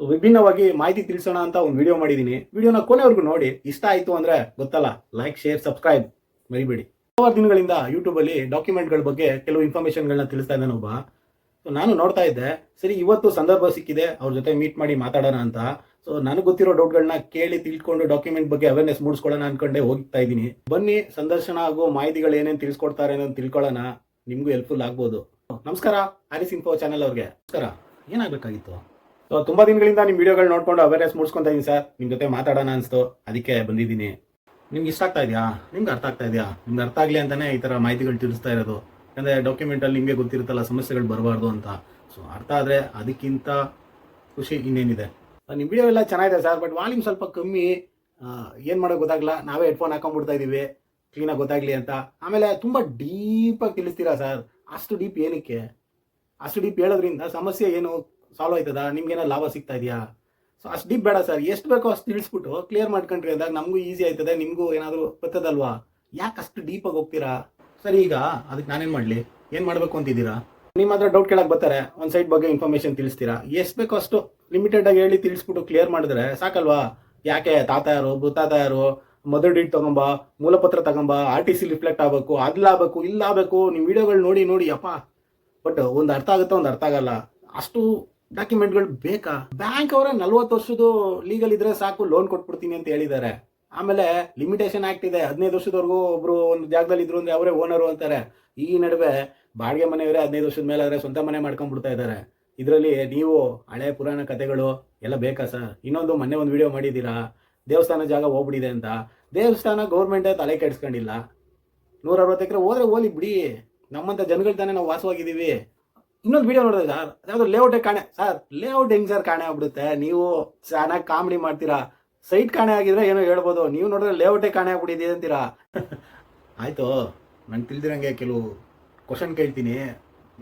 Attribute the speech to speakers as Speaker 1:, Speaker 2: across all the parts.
Speaker 1: So ವಿಭಿನ್ನವಾಗಿ ಮಾಹಿತಿ ತಿಳಿಸೋಣ ಅಂತ ಒಂದು ವಿಡಿಯೋ ಮಾಡಿದ್ದೀನಿ ವಿಡಿಯೋನ ಕೊನೆವರೆಗೂ ನೋಡಿ. ಇಷ್ಟ ಆಯಿತು ಅಂದ್ರೆ ಗೊತ್ತಲ್ಲ ಲೈಕ್ ಶೇರ್ ಸಬ್ಸ್ಕ್ರೈಬ್ ಮರಿಬೇಡಿ. ಹಲವಾರು ದಿನಗಳಿಂದ ಯೂಟ್ಯೂಬಲ್ಲಿ ಡಾಕ್ಯುಮೆಂಟ್ಗಳ ಬಗ್ಗೆ ಕೆಲವು ಇನ್ಫಾರ್ಮೇಷನ್ಗಳನ್ನ ತಿಳಿಸ್ತಾ ಇದ್ದಾನೆ ಒಬ್ಬ. ಸೊ ನಾನು ನೋಡ್ತಾ ಇದ್ದೆ. ಸರಿ, ಇವತ್ತು ಸಂದರ್ಭ ಸಿಕ್ಕಿದೆ. ಅವ್ರ ಜೊತೆ ಮೀಟ್ ಮಾಡಿ ಮಾತಾಡೋಣ ಅಂತ. ಸೊ ನನಗೆ ಗೊತ್ತಿರೋ ಡೌಟ್ಗಳನ್ನ ಕೇಳಿ ತಿಳ್ಕೊಂಡು ಡಾಕ್ಯುಮೆಂಟ್ ಬಗ್ಗೆ ಅವೇರ್ನೆಸ್ ಮೂಡಿಸ್ಕೊಳ್ಳೋಣ ಅನ್ಕೊಂಡೆ ಹೋಗ್ತಾ ಇದ್ದೀನಿ. ಬನ್ನಿ, ಸಂದರ್ಶನ ಆಗೋ ಮಾಹಿತಿಗಳು ಏನೇನು ತಿಳಿಸ್ಕೊಡ್ತಾರೆ ಅನ್ನೋದು ತಿಳ್ಕೊಳ್ಳೋಣ. ನಿಮಗೂ ಹೆಲ್ಪ್ಫುಲ್ ಆಗ್ಬೋದು. ನಮಸ್ಕಾರ ಆರಿಸ್ ಇನ್ಫೋ ಚಾನಲ್ ಅವ್ರಿಗೆ. ನಮಸ್ಕಾರ. ಏನಾಗಬೇಕಾಗಿತ್ತು? ಸೊ ತುಂಬಾ ದಿನಗಳಿಂದ ನಿಮ್ಮ ವಿಡಿಯೋಗಳು ನೋಡ್ಕೊಂಡು ಅವೇರ್ನೆಸ್ ಮೂಡಿಸ್ಕೊಂತ ಇದೀನಿ ಸರ್. ನಿಮ್ಮ ಜೊತೆ ಮಾತಾಡೋಣ ಅನ್ಸ್ತು. ಅದಕ್ಕೆ ಬಂದಿದ್ದೀನಿ. ನಿಮ್ಗೆ ಇಷ್ಟ ಆಗ್ತಾ ಇದೆಯಾ? ನಿಮ್ಗೆ ಅರ್ಥ ಆಗ್ತಾ ಇದೆಯಾ? ನಿಮ್ಗೆ ಅರ್ಥ ಆಗಲಿ ಅಂತಾನೆ ಈ ತರ ಮಾಹಿತಿಗಳು ತಿಳಿಸ್ತಾ ಇರೋದು. ಯಾಕಂದ್ರೆ ಡಾಕ್ಯುಮೆಂಟ್ ಅಲ್ಲಿ ನಿಮಗೆ ಗೊತ್ತಿರುತ್ತಲ್ಲ ಸಮಸ್ಯೆಗಳು ಬರಬಾರ್ದು ಅಂತ. ಸೊ ಅರ್ಥ ಆದ್ರೆ ಅದಕ್ಕಿಂತ ಖುಷಿ ಇನ್ನೇನಿದೆ. ನಿಮ್ಮ ವಿಡಿಯೋ ಎಲ್ಲ ಚೆನ್ನಾಗಿದೆ ಸರ್ ಬಟ್ ವಾಲ್ಯೂಮ್ ಸ್ವಲ್ಪ ಕಮ್ಮಿ. ಏನು ಮಾಡೋಕ್ ಗೊತ್ತಾಗಲ್ಲ ನಾವೇ ಹೆಡ್ಫೋನ್ ಹಾಕೊಂಡ್ಬಿಡ್ತಾ ಇದೀವಿ. ಕ್ಲೀನಾಗಿ ಗೊತ್ತಾಗ್ಲಿ ಅಂತ. ಆಮೇಲೆ ತುಂಬ ಡೀಪಾಗಿ ತಿಳಿಸ್ತೀರಾ ಸರ್? ಅಷ್ಟು ಡೀಪ್ ಏನಕ್ಕೆ? ಅಷ್ಟು ಡೀಪ್ ಹೇಳೋದ್ರಿಂದ ಸಮಸ್ಯೆ ಏನು? ಸಾಲ್ವ್ ಆಯ್ತದ? ನಿಮ್ಗೇನೋ ಲಾಭ ಸಿಗ್ತಾ ಇದೆಯಾ? ಸೊ ಅಷ್ಟು ಡೀಪ್ ಬೇಡ ಸರ್ ಎಷ್ಟು ಬೇಕೋ ಅಷ್ಟು ತಿಳಿಸ್ಬಿಟ್ಟು ಕ್ಲಿಯರ್ ಮಾಡ್ಕೊಂಡ್ರಿ ಅಂದಾಗ ನಮಗೂ ಈಸಿ ಆಯ್ತದೆ, ನಿಮಗೂ ಏನಾದರೂ ಗೊತ್ತದಲ್ವಾ ಯಾಕೆ ಅಷ್ಟು ಡೀಪಾಗಿ ಹೋಗ್ತೀರಾ? ಸರಿ ಈಗ ಅದಕ್ಕೆ ನಾನೇನು ಮಾಡಲಿ? ಏನು ಮಾಡಬೇಕು ಅಂತಿದ್ದೀರಾ? ನಿಮ್ಮ ಹತ್ರ ಡೌಟ್ ಕೇಳಕ್ಕೆ ಬರ್ತಾರೆ. ಒಂದು ಸೈಟ್ ಬಗ್ಗೆ ಇನ್ಫಾರ್ಮೇಶನ್ ತಿಳಿಸ್ತೀರಾ? ಎಷ್ಟು ಬೇಕೋ ಅಷ್ಟು ಲಿಮಿಟೆಡ್ ಆಗಿ ಹೇಳಿ ತಿಳಿಸ್ಬಿಟ್ಟು ಕ್ಲಿಯರ್ ಮಾಡಿದ್ರೆ ಸಾಕಲ್ವಾ? ಯಾಕೆ ತಾತ ಯಾರು ಭೂತಾತ ಯಾರು ಮದರ್ ಡೀಟ್ ತಗೊಂಬ, ಮೂಲಪತ್ರ ತಗೊಂಬ ಆರ್ ಟಿ ಸಿ ರಿಫ್ಲೆಕ್ಟ್ ಆಗಬೇಕು ಅದ್ಲಾಗಬೇಕು ಇಲ್ಲ ಆಗಬೇಕು ನಿಮ್ಮ ವಿಡಿಯೋಗಳು ನೋಡಿ ನೋಡಿ ಅಪ್ಪ ಬಟ್ ಒಂದು ಅರ್ಥ ಆಗುತ್ತೆ, ಒಂದು ಅರ್ಥ ಆಗಲ್ಲ. ಅಷ್ಟು ಡಾಕ್ಯುಮೆಂಟ್ಗಳು ಬೇಕಾ? ಬ್ಯಾಂಕ್ ಅವರ ನಲ್ವತ್ತು ವರ್ಷದ್ದು ಲೀಗಲ್ ಇದ್ರೆ ಸಾಕು ಲೋನ್ ಕೊಟ್ಬಿಡ್ತೀನಿ ಅಂತ ಹೇಳಿದ್ದಾರೆ. ಆಮೇಲೆ ಲಿಮಿಟೇಷನ್ ಆಕ್ಟ್ ಇದೆ. ಹದಿನೈದು ವರ್ಷದವರೆಗೂ ಒಬ್ರು ಒಂದು ಜಾಗದಲ್ಲಿ ಇದ್ರು ಅಂದ್ರೆ ಅವರೇ ಓನರು ಅಂತಾರೆ. ಈ ನಡುವೆ ಬಾಡಿಗೆ ಮನೆಯವರೇ ಹದಿನೈದು ವರ್ಷದ ಮೇಲೆ ಆದ್ರೆ ಸ್ವಂತ ಮನೆ ಮಾಡ್ಕೊಂಡ್ಬಿಡ್ತಾ ಇದ್ದಾರೆ. ಇದರಲ್ಲಿ ನೀವು ಹಳೆ ಪುರಾಣ ಕಥೆಗಳು ಎಲ್ಲ ಬೇಕಾ ಸರ್? ಇನ್ನೊಂದು ಮೊನ್ನೆ ಒಂದು ವಿಡಿಯೋ ಮಾಡಿದ್ದೀರಾ? ದೇವಸ್ಥಾನ ಜಾಗ ಹೋಗ್ಬಿಟ್ಟಿದೆ ಅಂತ. ದೇವಸ್ಥಾನ ಗೌರ್ಮೆಂಟೇ ತಲೆ ಕೆಡಿಸ್ಕೊಂಡಿಲ್ಲ. ನೂರ ಅರವತ್ತು ಎಕರೆ ಹೋದ್ರೆ ಹೋಲಿ ಬಿಡಿ. ನಮ್ಮಂತ ಜನಗಳ ತಾನೇ ನಾವು ವಾಸವಾಗಿದ್ದೀವಿ. ಇನ್ನೊಂದು ವಿಡಿಯೋ ನೋಡಿದೆ ಸರ್ ಯಾವುದು ಲೇಔಟೇ ಕಾಣೆ. ಸರ್ ಲೇಔಟ್ ಹೆಂಗ್ ಸರ್ ಕಾಣೆ ಆಗ್ಬಿಡುತ್ತೆ? ನೀವು ಚೆನ್ನಾಗಿ ಕಾಮಿಡಿ ಮಾಡ್ತೀರಾ? ಸೈಟ್ ಕಾಣೆ ಆಗಿದ್ರೆ ಏನೋ ಹೇಳ್ಬೋದು. ನೀವು ನೋಡಿದ್ರೆ ಲೇಔಟೇ ಕಾಣೆ ಆಗ್ಬಿಟ್ಟಿದೆ ಅಂತೀರಾ? ಆಯ್ತು. ನಾನು ತಿಳಿದಿರಂಗೆ ಕೆಲವು ಕ್ವಶನ್ ಕೇಳ್ತೀನಿ.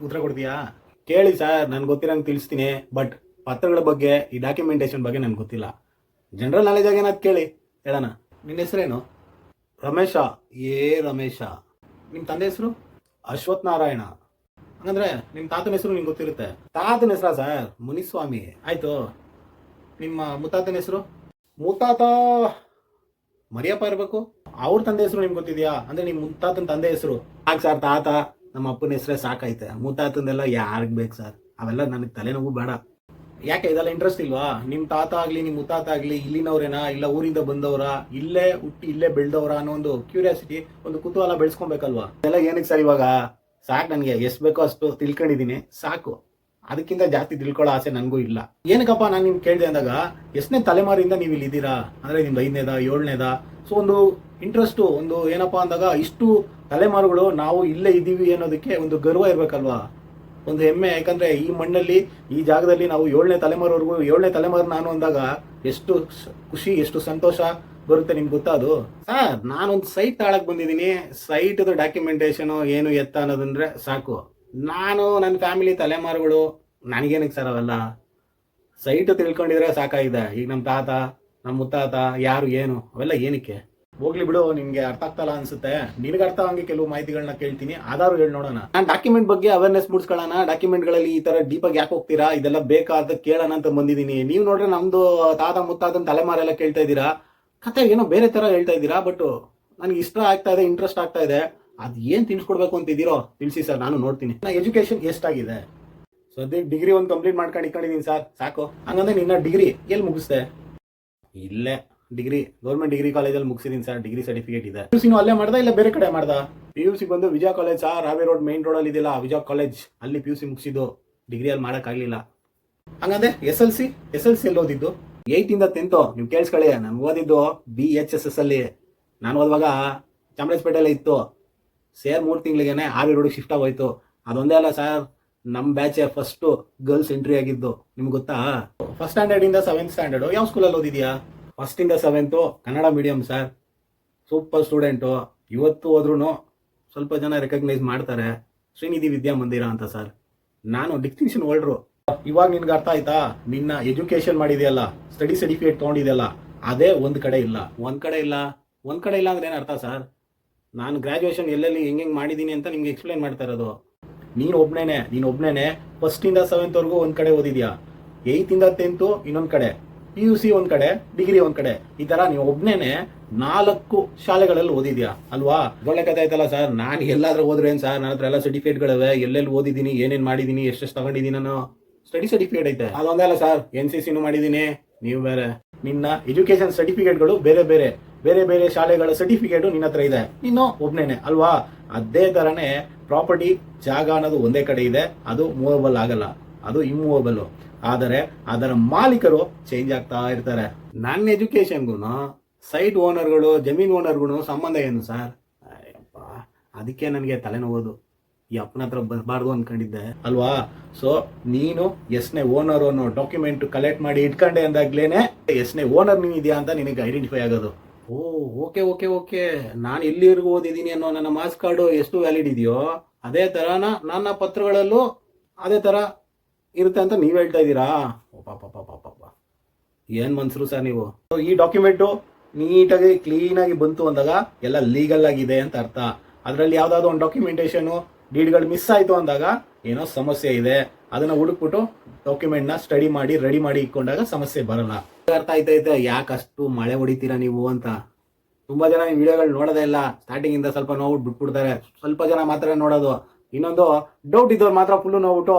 Speaker 1: ಉತ್ತರ ಕೊಡ್ತೀಯಾ? ಕೇಳಿ ಸರ್ ನನ್ಗೆ ಗೊತ್ತಿರಂಗೆ ತಿಳಿಸ್ತೀನಿ. ಬಟ್ ಪತ್ರಗಳ ಬಗ್ಗೆ ಈ ಡಾಕ್ಯುಮೆಂಟೇಶನ್ ಬಗ್ಗೆ ನನ್ಗೆ ಗೊತ್ತಿಲ್ಲ. ಜನರಲ್ ನಾಲೆಜ್ ಆಗಿ ಏನಾದ್ರು ಕೇಳಿ ಹೇಳೋಣ. ನಿನ್ನ ಹೆಸರೇನು? ರಮೇಶ. ಏ ರಮೇಶ. ನಿಮ್ಮ ತಂದೆ ಹೆಸರು? ಅಶ್ವಥ್ ನಾರಾಯಣ. ಹಂಗಂದ್ರೆ ನಿಮ್ಮ ತಾತನ ಹೆಸರು ನಿಮ್ಗೆ ಗೊತ್ತಿರುತ್ತೆ. ತಾತನ ಹೆಸರ ಸರ್? ಮುನಿಸ್ವಾಮಿ. ಆಯ್ತು. ನಿಮ್ಮ ಮುತ್ತಾತನ ಹೆಸರು? ಮುತ್ತಾತ ಮರಿಯಪ್ಪ ಇರಬೇಕು. ಅವ್ರ ತಂದೆ ಹೆಸರು ನಿಮ್ಗೆ ಗೊತ್ತಿದ್ಯಾ? ಅಂದ್ರೆ ನಿಮ್ಮ ಮುತ್ತಾತನ ತಂದೆ ಹೆಸರು. ಹಾಗೆ ಸರ್ ತಾತ? ನಮ್ಮ ಅಪ್ಪನ ಹೆಸರೇ ಸಾಕೈತೆ. ಮುತ್ತಾತಂದೆಲ್ಲ ಯಾರಿಗ್ ಬೇಕು ಸರ್? ಅವೆಲ್ಲ ನನಗೆ ತಲೆನೋವು ಬೇಡ. ಯಾಕೆ ಇದೆಲ್ಲ ಇಂಟ್ರೆಸ್ಟ್ ಇಲ್ವಾ? ನಿಮ್ ತಾತ ಆಗ್ಲಿ, ನಿಮ್ ಮುತ್ತಾತ ಆಗ್ಲಿ, ಇಲ್ಲಿನವ್ರೇನಾ? ಇಲ್ಲ ಊರಿಂದ ಬಂದವರ? ಇಲ್ಲೇ ಹುಟ್ಟಿ, ಇಲ್ಲೇ ಬೆಳ್ದವ್ರ ಅನ್ನೋ ಒಂದು ಕ್ಯೂರಿಯಾಸಿಟಿ ಒಂದು ಕುತೂಹಲ ಬೆಳೆಸ್ಕೊಬೇಕಲ್ವಾ? ಎಲ್ಲ ಏನಕ್ಕೆ ಸರ್ ಇವಾಗ? ಸಾಕು ನನಗೆ, ಎಷ್ಟು ಬೇಕೋ ಅಷ್ಟು ತಿಳ್ಕೊಂಡಿದ್ದೀನಿ. ಸಾಕು. ಅದಕ್ಕಿಂತ ಜಾಸ್ತಿ ತಿಳ್ಕೊಳ್ಳೋ ಆಸೆ ನನಗೂ ಇಲ್ಲ. ಏನಕ್ಕಪ್ಪ ನಾನು ನಿಮ್ಗೆ ಕೇಳಿದೆ ಅಂದಾಗ, ಎಷ್ಟನೇ ತಲೆಮಾರಿಂದ ನೀವು ಇಲ್ಲಿ ಇದ್ದೀರಾ? ಅಂದ್ರೆ ನಿಮ್ದು ಐದನೇದ, ಏಳನೇದ? ಸೊ ಒಂದು ಇಂಟ್ರೆಸ್ಟು ಒಂದು ಏನಪ್ಪ ಅಂದಾಗ, ಇಷ್ಟು ತಲೆಮಾರುಗಳು ನಾವು ಇಲ್ಲೇ ಇದ್ದೀವಿ ಅನ್ನೋದಕ್ಕೆ ಒಂದು ಗರ್ವ ಇರಬೇಕಲ್ವಾ? ಒಂದು ಹೆಮ್ಮೆ. ಯಾಕಂದರೆ ಈ ಮಣ್ಣಲ್ಲಿ, ಈ ಜಾಗದಲ್ಲಿ ನಾವು ಏಳನೇ ತಲೆಮಾರುವರೆಗೂ, ಏಳನೇ ತಲೆಮಾರು ನಾನು ಅಂದಾಗ, ಎಷ್ಟು ಖುಷಿ, ಎಷ್ಟು ಸಂತೋಷ ಬರುತ್ತೆ ನಿಮ್ಗೆ ಗೊತ್ತಾ ಅದು? ಸರ್, ನಾನೊಂದು ಸೈಟ್ ತಾಳಕ್ ಬಂದಿದ್ದೀನಿ. ಸೈಟ್ ಡಾಕ್ಯುಮೆಂಟೇಶನ್ ಏನು ಎತ್ತ ಅನ್ನೋದಂದ್ರೆ ಸಾಕು. ನಾನು ನನ್ನ ಫ್ಯಾಮಿಲಿ ತಲೆಮಾರುಗಳು, ನನಗೇನಕ್ಕೆ ಸರ್ ಅವೆಲ್ಲ? ಸೈಟ್ ತಿಳ್ಕೊಂಡಿದ್ರೆ ಸಾಕಾಗಿದೆ. ಈಗ ನಮ್ಮ ತಾತ ನಮ್ಮ ಮುತ್ತಾತ, ಯಾರು, ಏನು, ಅವೆಲ್ಲ ಏನಕ್ಕೆ? ಹೋಗ್ಲಿ ಬಿಡು, ನಿಮ್ಗೆ ಅರ್ಥ ಆಗ್ತಲ್ಲ ಅನ್ಸುತ್ತೆ. ನಿನಗೆ ಅರ್ಥ ಹಂಗೆ ಕೆಲವು ಮಾಹಿತಿಗಳನ್ನ ಕೇಳ್ತೀನಿ. ಆಧಾರು ಹೇಳಿ ನೋಡೋಣ. ನಾನು ಡಾಕ್ಯುಮೆಂಟ್ ಬಗ್ಗೆ ಅವೇರ್ನೆಸ್ ಮೂಡಿಸ್ಕೊಳ್ಳೋಣ. ಡಾಕ್ಯುಮೆಂಟ್ಗಳಲ್ಲಿ ಈ ತರ ಡೀಪಾಗಿ ಯಾಕೆ ಹೋಗ್ತೀರಾ? ಇದೆಲ್ಲ ಬೇಕಾದ ಕೇಳೋಣ ಅಂತ ಬಂದಿದ್ದೀನಿ. ನೀವು ನೋಡ್ರೆ ನಮ್ದು ತಾತ, ಮುತ್ತಾತನ ತಲೆಮಾರೆಲ್ಲ ಕೇಳ್ತಾ ಇದ್ದೀರಾ? ಕತೆ ಏನೋ ಬೇರೆ ತರ ಹೇಳ್ತಾ ಇದ್ದೀರಾ? ಬಟ್ ನನಗೆ ಇಷ್ಟ ಆಗ್ತಾ ಇದೆ ಇಂಟ್ರೆಸ್ಟ್ ಆಗ್ತಾ ಇದೆ. ಅದ್ ಏನು ತಿಳ್ಸ್ಕೊಡ್ಬೇಕು ಅಂತಿದ್ದೀರೋ ತಿಳಿಸಿ ಸರ್ ನಾನು ನೋಡ್ತೀನಿ. ಎಜುಕೇಶನ್ ಎಷ್ಟಾಗಿದೆ ಸದ್ಯ ಡಿಗ್ರಿ ಒಂದು ಕಂಪ್ಲೀಟ್ ಮಾಡ್ಕೊಂಡು ಇಟ್ಕೊಂಡಿದ್ದೀನಿ ಸರ್ ಸಾಕು. ಹಂಗಂದ್ರೆ ನಿನ್ನ ಡಿಗ್ರಿ ಎಲ್ಲಿ ಮುಗಿಸ್ದೆ? ಇಲ್ಲೇ. ಡಿಗ್ರಿ ಗೌರ್ಮೆಂಟ್ ಡಿಗ್ರಿ ಕಾಲೇಜಲ್ಲಿ ಮುಗಿಸಿದೀನಿ ಸರ್ ಡಿಗ್ರಿ ಸರ್ಟಿಫಿಕೇಟ್ ಇದೆ. ಪಿ ಯು ಅಲ್ಲೇ ಮಾಡ್ದಾ ಇಲ್ಲ ಬೇರೆ ಕಡೆ ಮಾಡ್ದ? ಪಿ ಯು ಸಿ ಬಂದು ವಿಜಯ ಕಾಲೇಜ್ ಸರ್ ರಾವೆ ರೋಡ್ ಮೈನ್ ರೋಡಲ್ಲಿ ಇದೆಯಲ್ಲ, ವಿಜಯ ಕಾಲೇಜ್ ಅಲ್ಲಿ ಪಿ ಯು ಸಿ ಮುಗಿಸಿದ್ದು. ಡಿಗ್ರಿಯಲ್ಲಿ ಮಾಡೋಕ್ಕಾಗಲಿಲ್ಲ. ಹಂಗಂದ್ರೆ S L C S L C ಅಲ್ಲಿ ಓದಿದ್ದು? ಏಯ್ಟ್ ಇಂದ ಟೆಂತ್ ನೀವು ಕೇಳಿಸ್ಕೊಳ್ಳಿ, ನಾನು ಓದಿದ್ದು ಬಿ ಎಚ್ ಎಸ್ ಎಸ್ ಅಲ್ಲಿ. ನಾನು ಓದುವಾಗ ಚಾಮರಾಜಪೇಟೆಲ್ಲ ಇತ್ತು. ಸೇರ್ ಮೂರು ತಿಂಗಳಿಗೆ ಆರ್ ರೋಡ್ ಶಿಫ್ಟ್ ಆಗೋಯ್ತು. ಅದೊಂದೇ ಅಲ್ಲ ಸರ್ ನಮ್ಮ ಬ್ಯಾಚೆ ಫಸ್ಟ್ ಗರ್ಲ್ಸ್ ಎಂಟ್ರಿ ಆಗಿದ್ದು. ನಿಮ್ಗೆ ಗೊತ್ತಾ? ಫಸ್ಟ್ ಸ್ಟ್ಯಾಂಡರ್ಡ್ ಇಂದ ಸೆವೆಂತ್ ಸ್ಟ್ಯಾಂಡರ್ಡ್ ಯಾವ ಸ್ಕೂಲಲ್ಲಿ ಓದಿದ್ಯಾ? ಫಸ್ಟ್ ಇಂದ seventh Kannada medium sir super student ಇವತ್ತು ಹೋದ್ರೂ ಸ್ವಲ್ಪ ಜನ ರೆಕಗ್ನೈಸ್ ಮಾಡ್ತಾರೆ. ಶ್ರೀನಿಧಿ ವಿದ್ಯಾ ಮಂದಿರ ಅಂತ ಸರ್ ನಾನು ಡಿಸ್ಟಿಂಕ್ಷನ್ ಹೋಲ್ಡ್ರು ಇವಾಗ ನಿನ್ಗೆ ಅರ್ಥ ಆಯ್ತಾ? ನಿನ್ನ ಎಜುಕೇಶನ್ ಮಾಡಿದೆಯಲ್ಲ ಸ್ಟಡಿ ಸರ್ಟಿಫಿಕೇಟ್ ತೊಗೊಂಡಿದೆಯಲ್ಲ, ಅದೇ ಒಂದ್ ಕಡೆ ಇಲ್ಲ. ಒಂದ್ ಕಡೆ ಇಲ್ಲ. ಒಂದ್ ಕಡೆ ಇಲ್ಲ ಅಂದ್ರೆ ಏನು ಅರ್ಥ ಸರ್? ನಾನು ಗ್ರಾಜುಯೇಷನ್ ಎಲ್ಲೆಲ್ಲಿ ಹೆಂಗೆ ಹೆಂಗೆ ಮಾಡಿದ್ದೀನಿ ಅಂತ ನಿಮ್ಗೆ ಎಕ್ಸ್ಪ್ಲೈನ್ ಮಾಡ್ತಾ ಇರೋದು. ನೀನು ಒಬ್ನೇನೆ ನೀನು ಒಬ್ನೇನೆ ಫಸ್ಟ್ ಇಂದ ಸೆವೆಂತ್ ವರೆಗೂ ಒಂದ್ ಕಡೆ ಓದಿದ್ಯಾ? ಏಯ್ತಿಂದ ಟೆಂತು ಇನ್ನೊಂದ್ ಕಡೆ. ಪಿ ಯು ಸಿ ಒಂದ್ ಕಡೆ ಡಿಗ್ರಿ ಒಂದ್ ಕಡೆ. ಈ ತರ ನೀವು ಒಬ್ನೇನೆ ನಾಲ್ಕು ಶಾಲೆಗಳಲ್ಲಿ ಓದಿದ್ಯಾ? ಅಲ್ವಾ? ಒಳ್ಳೆ ಕಥೆ ಆಯ್ತಲ್ಲ ಸರ್? ನಾನು ಎಲ್ಲಾದ್ರೂ ಹೋದ್ರೆ ಏನ್ ಸರ್? ನನ್ನ ಹತ್ರ ಎಲ್ಲ ಸರ್ಟಿಫಿಕೇಟ್ಗಳಿವೆ ಎಲ್ಲೆಲ್ಲಿ ಓದಿದ್ದೀನಿ? ಏನೇನ್ ಮಾಡಿದ್ದೀನಿ? ಎಷ್ಟೆಷ್ಟು ತಗೊಂಡಿದ್ದೀನಿ ನಾನು? ಸ್ಟಡಿ ಸರ್ಟಿಫಿಕೇಟ್ ಐತೆ. ಅದೊಂದೇ ಅಲ್ಲ ಸರ್ ಎನ್ ಸಿ ಸಿನೂ ಮಾಡಿದ್ದೀನಿ ನೀವು ಬೇರೆ ನಿನ್ನ ಎಜುಕೇಶನ್ ಸರ್ಟಿಫಿಕೇಟ್ಗಳು ಬೇರೆ ಬೇರೆ ಬೇರೆ ಬೇರೆ ಶಾಲೆಗಳ ಸರ್ಟಿಫಿಕೇಟು ನಿನ್ನ ಹತ್ರ ಇದೆ. ನೀನು ಒಬ್ನೇನೆ, ಅಲ್ವಾ? ಅದೇ ತರನೇ ಪ್ರಾಪರ್ಟಿ ಜಾಗ ಅನ್ನೋದು ಒಂದೇ ಕಡೆ ಇದೆ. ಅದು ಮೂವಬಲ್ ಆಗಲ್ಲ. ಅದು ಇಮ್ಮೂವಬಲ್ ಆದರೆ ಅದರ ಮಾಲೀಕರು ಚೇಂಜ್ ಆಗ್ತಾ ಇರ್ತಾರೆ. ನನ್ನ ಎಜುಕೇಶನ್ಗೂ ಸೈಟ್ ಓನರ್ಗಳು ಜಮೀನ್ ಓನರ್ಗಳು ಸಂಬಂಧ ಏನು ಸರ್ ಅದಕ್ಕೆ ನನಗೆ ತಲೆನೋವುದು. ಈ ಅಪ್ಪನ ಹತ್ರ ಬರಬಾರ್ದು ಅನ್ಕೊಂಡಿದ್ದೆ. ಅಲ್ವಾ? ಸೊ ನೀನು ಎಸ್ನೇ ಓನರ್ ಅನ್ನೋ ಡಾಕ್ಯುಮೆಂಟ್ ಕಲೆಕ್ಟ್ ಮಾಡಿ ಇಟ್ಕೊಂಡೆ ಅಂದಾಗ್ಲೇನೆ ಎಸ್ನೇ ಓನರ್ ನೀನ್ ಇದೆಯಾ ಅಂತ ನಿನಗೆ ಐಡೆಂಟಿಫೈ ಆಗೋದು. ಓ ಓಕೆ ಓಕೆ ಓಕೆ ನಾನು ಎಲ್ಲಿವರೆಗೂ ಓದಿದ್ದೀನಿ ಅನ್ನೋ ನನ್ನ ಮಾಸ್ ಕಾರ್ಡು ಎಷ್ಟು ವ್ಯಾಲಿಡ್ ಇದೆಯೋ, ಅದೇ ಥರನ ನನ್ನ ಪತ್ರಗಳಲ್ಲೂ ಅದೇ ತರ ಇರುತ್ತೆ ಅಂತ ನೀವು ಹೇಳ್ತಾ ಇದ್ದೀರಾ? ಓ ಪಾಪ ಪಾಪ ಏನ್ ಮನ್ಸರು ಸರ್ ನೀವು? ಈ ಡಾಕ್ಯುಮೆಂಟು ನೀಟಾಗಿ ಕ್ಲೀನಾಗಿ ಬಂತು ಅಂದಾಗ ಎಲ್ಲ ಲೀಗಲ್ ಆಗಿದೆ ಅಂತ ಅರ್ಥ. ಅದರಲ್ಲಿ ಯಾವ್ದಾದ್ರು ಒಂದು ಡಾಕ್ಯುಮೆಂಟೇಶನ್ ಡೀಡ್ಗಳು ಮಿಸ್ ಆಯ್ತು ಅಂದಾಗ ಏನೋ ಸಮಸ್ಯೆ ಇದೆ. ಅದನ್ನ ಹುಡುಕ್ಬಿಟ್ಟು ಡಾಕ್ಯುಮೆಂಟ್ನ ಸ್ಟಡಿ ಮಾಡಿ, ರೆಡಿ ಮಾಡಿ ಇಟ್ಕೊಂಡಾಗ ಸಮಸ್ಯೆ ಬರಲ್ಲ. ಅರ್ಥ ಆಯ್ತೈತೆ ಯಾಕೆ ಅಷ್ಟು ಮಳೆ ಹೊಡಿತೀರಾ ನೀವು ಅಂತ. ತುಂಬಾ ಜನ ಈ ವಿಡಿಯೋಗಳು ನೋಡೋದೇ ಇಲ್ಲ. ಸ್ಟಾರ್ಟಿಂಗ್ ಇಂದ ಸ್ವಲ್ಪ ನೋವು ಬಿಟ್ಬಿಡ್ತಾರೆ. ಸ್ವಲ್ಪ ಜನ ಮಾತ್ರ ನೋಡೋದು. ಇನ್ನೊಂದು ಡೌಟ್ ಇದ್ದವ್ರು ಮಾತ್ರ ಫುಲ್ಲು ನೋಡ್ಬಿಟ್ಟು,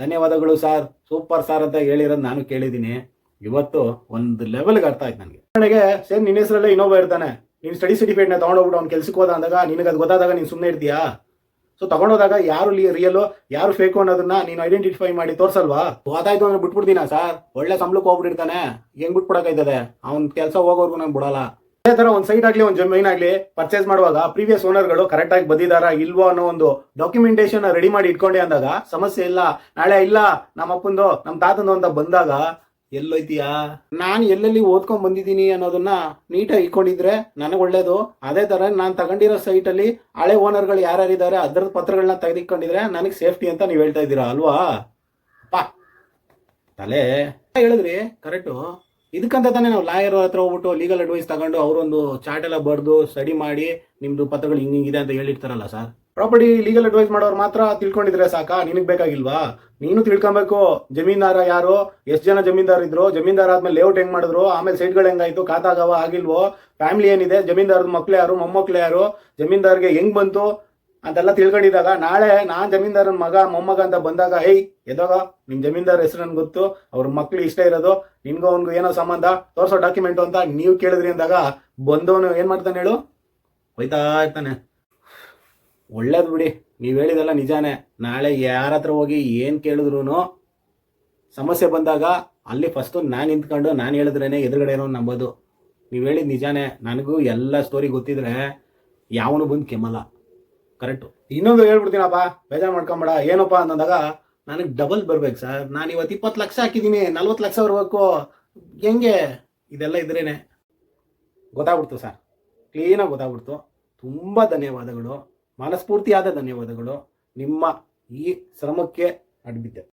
Speaker 1: ಧನ್ಯವಾದಗಳು ಸರ್ ಸೂಪರ್ ಸರ್ ಅಂತ ಹೇಳಿರೋದು ನಾನು ಕೇಳಿದ್ದೀನಿ. ಇವತ್ತು ಒಂದು ಲೆವೆಲ್ಗೆ ಅರ್ಥ ಆಯ್ತು ನನಗೆ. ನನಗೆ ಸೇಮ್ ನಿನ್ನ ಹೆಸರಲ್ಲೇ ಇನ್ನೊಬ್ಬ ಇರ್ತಾನೆ. ನೀನು ಸ್ಟಡಿ ಸರ್ಟಿಫಿಕೇಟ್ನ ತಗೊಂಡೋಗ್ಬಿಟ್ಟು ಅವ್ನು ಕೆಲ್ಸಕ್ಕೆ ಹೋದ ಅಂದಾಗ, ನಿನಗೆ ಅದು ಗೊತ್ತಾದಾಗ ನೀನು ಸುಮ್ಮನೆ ಇರ್ತೀಯಾ? ಸೊ ತಗೊಂಡೋದಾಗ ಯಾರು ರಿಯಲ್ ಯಾರು ಫೇಕು ಅನ್ನೋದನ್ನ ನೀನು ಐಡೆಂಟಿಫೈ ಮಾಡಿ ತೋರ್ಸಲ್ವಾ? ಗೊತ್ತಾಯ್ತು ಅಂದ್ರೆ ಬಿಟ್ಬಿಡ್ತೀನ ಸರ್? ಒಳ್ಳೆ ಸಂಬಳಕ್ಕೆ ಹೋಗ್ಬಿಟ್ಟಿರ್ತಾನೆ. ಹೆಂಗ್ ಬಿಟ್ಬಿಡಕ್ಕಾಯ್ತದೆ ಅವ್ನ ಕೆಲಸ ಹೋಗೋರ್ಗು ನಾನು ಬಿಡಲ್ಲ. ಅದೇ ತರ ಒಂದ್ ಸೈಟ್ ಆಗ್ಲಿ, ಒಂದ್ ಜಮೀನ್ ಆಗ್ಲಿ ಪರ್ಚೇಸ್ ಮಾಡುವಾಗ ಪ್ರೀವಿಯಸ್ ಓನರ್ಗಳು ಕರೆಕ್ಟ್ ಆಗಿ ಬಂದಿದಾರಾ ಇಲ್ವೋ ಅನ್ನೋ ಒಂದು ಡಾಕ್ಯುಮೆಂಟೇಶನ್ ರೆಡಿ ಮಾಡಿ ಇಟ್ಕೊಂಡೆ ಅಂದಾಗ ಸಮಸ್ಯೆ ಇಲ್ಲ. ನಾಳೆ ಇಲ್ಲ ನಮ್ಮ ಅಪ್ಪಂದು ನಮ್ಮ ತಾತಂದು ಅಂತ ಬಂದಾಗ ಎಲ್ಲೋಯ್ತೀಯಾ? ನಾನು ಎಲ್ಲೆಲ್ಲಿ ಓದ್ಕೊಂಡ್ ಬಂದಿದ್ದೀನಿ ಅನ್ನೋದನ್ನ ನೀಟಾಗಿ ಇಟ್ಕೊಂಡಿದ್ರೆ ನನಗೆ ಒಳ್ಳೇದು. ಅದೇ ತರ ನಾನು ತಗೊಂಡಿರೋ ಸೈಟ್ ಅಲ್ಲಿ ಹಳೆ ಓನರ್ಗಳು ಯಾರ್ಯಾರಿದ್ದಾರೆ ಅದರ ಪತ್ರಗಳನ್ನ ತೆಗೆದಿಟ್ಕೊಂಡಿದ್ರೆ ನನಗೆ ಸೇಫ್ಟಿ ಅಂತ ನೀವು ಹೇಳ್ತಾ ಇದ್ದೀರಾ, ಅಲ್ವಾ? ಪಾ. ತಲೆ. ಹೇಳಿದ್ರಿ ಕರೆಕ್ಟು ಇದಕ್ಕಂತ ತಾನೇ ನಾವು ಲಾಯರ್ ಹತ್ರ ಹೋಗ್ಬಿಟ್ಟು ಲೀಗಲ್ ಅಡ್ವೈಸ್ ತಗೊಂಡು ಅವರೊಂದು ಚಾರ್ಟ್ ಎಲ್ಲ ಬರೆದು ಸ್ಟಡಿ ಮಾಡಿ ನಿಮ್ದು ಪತ್ರಗಳು ಹಿಂಗ್ ಹಿಂಗಿದೆ ಅಂತ ಹೇಳಿರ್ತಾರಲ್ಲ ಸರ್ ಪ್ರಾಪರ್ಟಿ ಲೀಗಲ್ ಅಡ್ವೈಸ್ ಮಾಡೋರು ಮಾತ್ರ ತಿಳ್ಕೊಂಡಿದ್ರೆ ಸಾಕಾ? ನಿನಗೆ ಬೇಕಾಗಿಲ್ವಾ? ನೀನು ತಿಳ್ಕೊಬೇಕು. ಜಮೀನ್ದಾರ ಯಾರು? ಎಷ್ಟು ಜನ ಜಮೀನ್ದಾರ ಇದ್ರು? ಜಮೀನ್ದಾರ ಆದ್ಮೇಲೆ ಲೇಔಟ್ ಹೆಂಗ್ ಮಾಡಿದ್ರು? ಆಮೇಲೆ ಸೈಟ್ಗಳು ಹೆಂಗಾಯ್ತು? ಖಾತಾಗವ ಆಗಿಲ್ವೋ? ಫ್ಯಾಮಿಲಿ ಏನಿದೆ? ಜಮೀನ್ದಾರದ ಮಕ್ಳು ಯಾರು? ಮೊಮ್ಮಕ್ಳು ಯಾರು? ಜಮೀನ್ದಾರ್ಗೆ ಹೆಂಗ್ ಬಂತು? ಅಂತೆಲ್ಲ ತಿಳ್ಕೊಂಡಿದ್ದಾಗ ನಾಳೆ ನಾನ್ ಜಮೀನ್ದಾರನ ಮಗ, ಮೊಮ್ಮಗ ಅಂತ ಬಂದಾಗ ಹೇಯ್ ಎದಾಗ? ನಿಮ್ ಜಮೀನ್ದಾರ್ ಹೆಸರು ನನ್ಗೆ ಗೊತ್ತು. ಅವ್ರ ಮಕ್ಳು ಇಷ್ಟ ಇರೋದು. ನಿನ್ಗೋ ಅವ್ನಿಗೂ ಏನೋ ಸಂಬಂಧ? ತೋರ್ಸೋ ಡಾಕ್ಯುಮೆಂಟ್ ಅಂತ ನೀವು ಕೇಳಿದ್ರಿ ಅಂದಾಗ ಬಂದವನು ಏನ್ ಮಾಡ್ತಾನೆ ಹೇಳು? ಹೋಯ್ತಾ ಇರ್ತಾನೆ. ಒಳ್ಳೇದು ಬಿಡಿ. ನೀವು ಹೇಳಿದೆಲ್ಲ ನಿಜಾನೇ. ನಾಳೆ ಯಾರ ಹತ್ರ ಹೋಗಿ ಏನು ಕೇಳಿದ್ರು ಸಮಸ್ಯೆ ಬಂದಾಗ ಅಲ್ಲಿ ಫಸ್ಟು ನಾನು ನಿಂತ್ಕೊಂಡು ನಾನು ಹೇಳಿದ್ರೇ ಎದುರುಗಡೆ ಏನೋ ನಂಬೋದು. ನೀವು ಹೇಳಿದ ನಿಜಾನೇ. ನನಗೂ ಎಲ್ಲ ಸ್ಟೋರಿ ಗೊತ್ತಿದ್ರೆ ಯಾವನು ಬಂದು ಕೆಮ್ಮಲ್ಲ. ಕರೆಕ್ಟು ಇನ್ನೊಂದು ಹೇಳ್ಬಿಡ್ತೀನಪ್ಪ. ಬೇಜಾರು ಮಾಡ್ಕೊಂಬೇಡ. ಏನಪ್ಪ ಅಂತಂದಾಗ ನನಗೆ ಡಬಲ್ ಬರ್ಬೇಕು ಸರ್ ನಾನು ಇವತ್ತು ಇಪ್ಪತ್ತು ಲಕ್ಷ ಹಾಕಿದ್ದೀನಿ. ನಲ್ವತ್ತು ಲಕ್ಷ ಬರ್ಬೇಕು. ಹೆಂಗೆ? ಇದೆಲ್ಲ ಇದ್ರೇ ಗೊತ್ತಾಗ್ಬಿಡ್ತು ಸರ್ ಕ್ಲೀನಾಗಿ ಗೊತ್ತಾಗ್ಬಿಡ್ತು. ತುಂಬ ಧನ್ಯವಾದಗಳು. ಮನಸ್ಫೂರ್ತಿಯಾದ ಧನ್ಯವಾದಗಳು. ನಿಮ್ಮ ಈ ಶ್ರಮಕ್ಕೆ ಅಡ್ಬಿದ್ದೆ